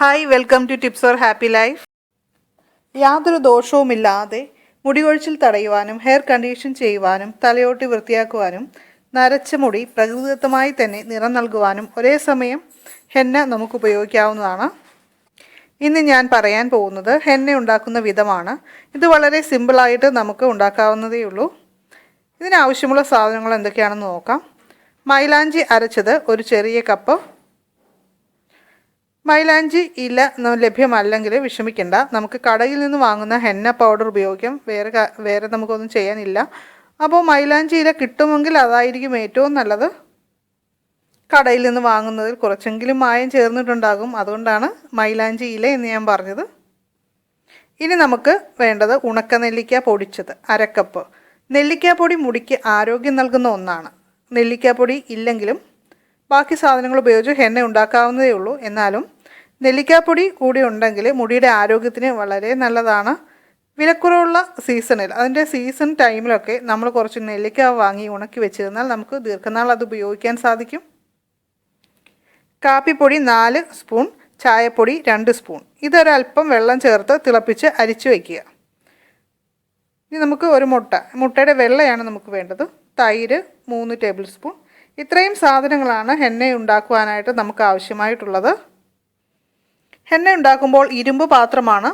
Hi welcome to tips for happy life യാതൊരു ദോഷവുമില്ലാതെ മുടികൊഴിച്ചിൽ തടയുവാനും hair condition ചെയ്യുവാനും തലയോട്ടി വൃത്തിയാക്കുവാനും നരച്ച മുടി പ്രകൃതിദത്തമായി തന്നെ നിറം നൽകുവാനും ഒരേ സമയം ഹെന്ന നമുക്ക് ഉപയോഗിക്കാവുന്നതാണ്. ഇന്ന് ഞാൻ പറയാൻ പോകുന്നത് ഹെന്ന ഉണ്ടാക്കുന്ന വിധമാണ്. ഇത് വളരെ സിമ്പിളായിട്ട് നമുക്ക് ഉണ്ടാക്കാവുന്നതേ ഉള്ളൂ. ഇതിനാവശ്യമുള്ള സാധനങ്ങൾ എന്തൊക്കെയാണെന്ന് നോക്കാം. മൈലാഞ്ചി അരച്ചത് ഒരു ചെറിയ കപ്പ് മൈലാഞ്ചി ഇല ലഭ്യമല്ലെങ്കിൽ വിഷമിക്കേണ്ട. നമുക്ക് കടയിൽ നിന്ന് വാങ്ങുന്ന ഹെന്ന പൗഡർ ഉപയോഗിക്കാം. വേറെ വേറെ നമുക്കൊന്നും ചെയ്യാനില്ല. അപ്പോൾ മൈലാഞ്ചി ഇല കിട്ടുമെങ്കിൽ അതായിരിക്കും ഏറ്റവും നല്ലത്. കടയിൽ നിന്ന് വാങ്ങുന്നതിൽ കുറച്ചെങ്കിലും മായം ചേർന്നിട്ടുണ്ടാകും. അതുകൊണ്ടാണ് മൈലാഞ്ചി ഇല എന്ന് ഞാൻ പറഞ്ഞത്. ഇനി നമുക്ക് വേണ്ടത് ഉണക്ക നെല്ലിക്ക പൊടിച്ചത്. അരക്കപ്പ്. നെല്ലിക്കാപ്പൊടി മുടിക്ക് ആരോഗ്യം നൽകുന്ന ഒന്നാണ്. നെല്ലിക്കാപ്പൊടി ഇല്ലെങ്കിലും ബാക്കി സാധനങ്ങൾ ഉപയോഗിച്ച് ഹെന്ന ഉണ്ടാക്കാവുന്നതേ ഉള്ളൂ. എന്നാലും നെല്ലിക്കാപ്പൊടി കൂടി ഉണ്ടെങ്കിൽ മുടിയുടെ ആരോഗ്യത്തിന് വളരെ നല്ലതാണ്. വിലക്കുറവുള്ള സീസണിൽ അതിന്റെ സീസൺ ടൈമിലൊക്കെ നമ്മൾ കുറച്ച് നെല്ലിക്ക വാങ്ങി ഉണക്കി വെച്ചിരുന്നാൽ നമുക്ക് ദീർഘനാൾ അത് ഉപയോഗിക്കാൻ സാധിക്കും. കാപ്പിപ്പൊടി നാല് സ്പൂൺ ചായപ്പൊടി രണ്ട് സ്പൂൺ. ഇതൊരല്പം വെള്ളം ചേർത്ത് തിളപ്പിച്ച് അരിച്ചു വയ്ക്കുക. ഇനി നമുക്ക് ഒരു മുട്ട മുട്ടയുടെ വെള്ളയാണ് നമുക്ക് വേണ്ടത്. തൈര് മൂന്ന് ടേബിൾ സ്പൂൺ. ഇത്രയും സാധനങ്ങളാണ് ഹെന്ന ഉണ്ടാക്കുവാനായിട്ട് നമുക്ക് ആവശ്യമായിട്ടുള്ളത്. ഹെന്ന ഉണ്ടാക്കുമ്പോൾ ഇരുമ്പ് പാത്രമാണ്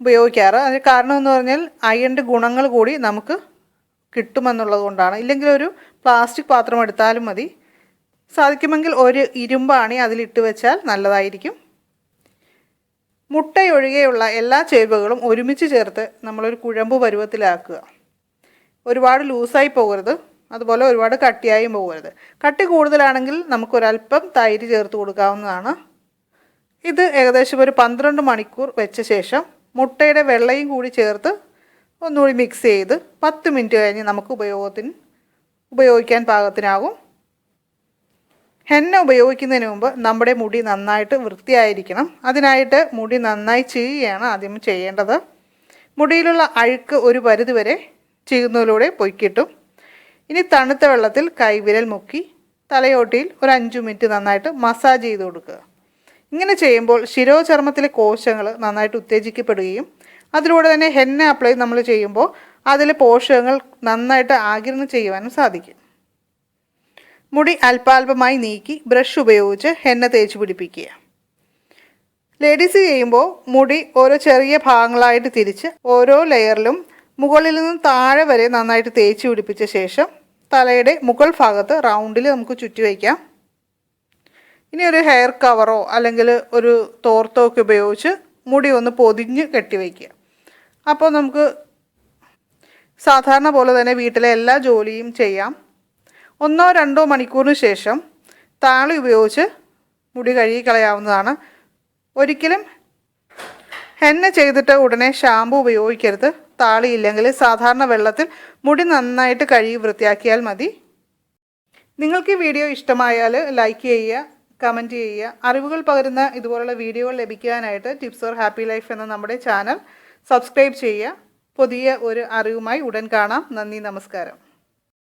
ഉപയോഗിക്കാറ്. അതിന് കാരണം എന്ന് പറഞ്ഞാൽ അയണിന്റെ ഗുണങ്ങൾ കൂടി നമുക്ക് കിട്ടുമെന്നുള്ളത് കൊണ്ടാണ് ഇല്ലെങ്കിൽ ഒരു പ്ലാസ്റ്റിക് പാത്രം എടുത്താലും മതി. സാധിക്കുമെങ്കിൽ ഒരു ഇരുമ്പാണി അതിലിട്ട് വെച്ചാൽ നല്ലതായിരിക്കും. മുട്ടയൊഴികെയുള്ള എല്ലാ ചേരുവകളും ഒരുമിച്ച് ചേർത്ത് നമ്മളൊരു കുഴമ്പ് പരുവത്തിലാക്കുക. ഒരുപാട് ലൂസായി പോകരുത്. അതുപോലെ ഒരുപാട് കട്ടിയായും പോകരുത്. കട്ടി കൂടുതലാണെങ്കിൽ നമുക്കൊരല്പം തൈര് ചേർത്ത് കൊടുക്കാവുന്നതാണ്. ഇത് ഏകദേശം ഒരു പന്ത്രണ്ട് മണിക്കൂർ വെച്ച ശേഷം മുട്ടയുടെ വെള്ളയും കൂടി ചേർത്ത് ഒന്നുകൂടി മിക്സ് ചെയ്ത് പത്ത് മിനിറ്റ് കഴിഞ്ഞ് നമുക്ക് ഉപയോഗത്തിന് ഉപയോഗിക്കാൻ പാകത്തിനാകും. ഹെന്ന ഉപയോഗിക്കുന്നതിന് മുമ്പ് നമ്മുടെ മുടി നന്നായിട്ട് വൃത്തിയായിരിക്കണം. അതിനായിട്ട് മുടി നന്നായി ചെയ്യുകയാണ് ആദ്യം ചെയ്യേണ്ടത്. മുടിയിലുള്ള അഴുക്ക് ഒരു പരിധിവരെ ചെയ്യുന്നതിലൂടെ പൊയ്ക്കിട്ടും ഇനി തണുത്ത വെള്ളത്തിൽ കൈവിരൽ മുക്കി തലയോട്ടിയിൽ ഒരു അഞ്ച് മിനിറ്റ് നന്നായിട്ട് മസാജ് ചെയ്ത് കൊടുക്കുക. ഇങ്ങനെ ചെയ്യുമ്പോൾ ശിരോചർമ്മത്തിലെ കോശങ്ങൾ നന്നായിട്ട് ഉത്തേജിക്കപ്പെടുകയും അതിലൂടെ തന്നെ ഹെന്ന അപ്ലൈ നമ്മൾ ചെയ്യുമ്പോൾ അതിലെ പോഷകങ്ങൾ നന്നായിട്ട് ആകിരണം ചെയ്യുവാനും സാധിക്കും. മുടി അല്പാൽപമായി നീക്കി ബ്രഷ് ഉപയോഗിച്ച് ഹെന്ന തേച്ച് പിടിപ്പിക്കുക. ലേഡീസ് ചെയ്യുമ്പോൾ മുടി ഓരോ ചെറിയ ഭാഗങ്ങളായിട്ട് തിരിച്ച് ഓരോ ലെയറിലും മുകളിൽ നിന്നും താഴെ വരെ നന്നായിട്ട് തേച്ച് പിടിപ്പിച്ച ശേഷം തലയുടെ മുകൾ ഭാഗത്ത് റൗണ്ടിൽ നമുക്ക് ചുറ്റി വയ്ക്കാം. ഇനി ഒരു ഹെയർ കവറോ അല്ലെങ്കിൽ ഒരു തോർത്തോ ഒക്കെ ഉപയോഗിച്ച് മുടി ഒന്ന് പൊതിഞ്ഞ് കെട്ടിവയ്ക്കുക അപ്പോൾ നമുക്ക് സാധാരണ പോലെ തന്നെ വീട്ടിലെ എല്ലാ ജോലിയും ചെയ്യാം. ഒന്നോ രണ്ടോ മണിക്കൂറിന് ശേഷം താളി ഉപയോഗിച്ച് മുടി കഴുകി കളയാവുന്നതാണ് ഒരിക്കലും ഹെന്ന ചെയ്തിട്ട് ഉടനെ ഷാമ്പു ഉപയോഗിക്കരുത്. താളിയില്ലെങ്കിൽ സാധാരണ വെള്ളത്തിൽ മുടി നന്നായിട്ട് കഴുകി വൃത്തിയാക്കിയാൽ മതി. നിങ്ങൾക്ക് ഈ വീഡിയോ ഇഷ്ടമായാൽ ലൈക്ക് ചെയ്യുക കമന്റ് ചെയ്യുക. അറിവുകൾ പകരുന്ന ഇതുപോലുള്ള വീഡിയോകൾ ലഭിക്കാനായിട്ട് ടിപ്സ് ഓർ ഹാപ്പി ലൈഫ് എന്ന നമ്മുടെ ചാനൽ സബ്സ്ക്രൈബ് ചെയ്യുക. പുതിയ ഒരു അറിവുമായി ഉടൻ കാണാം. നന്ദി നമസ്കാരം.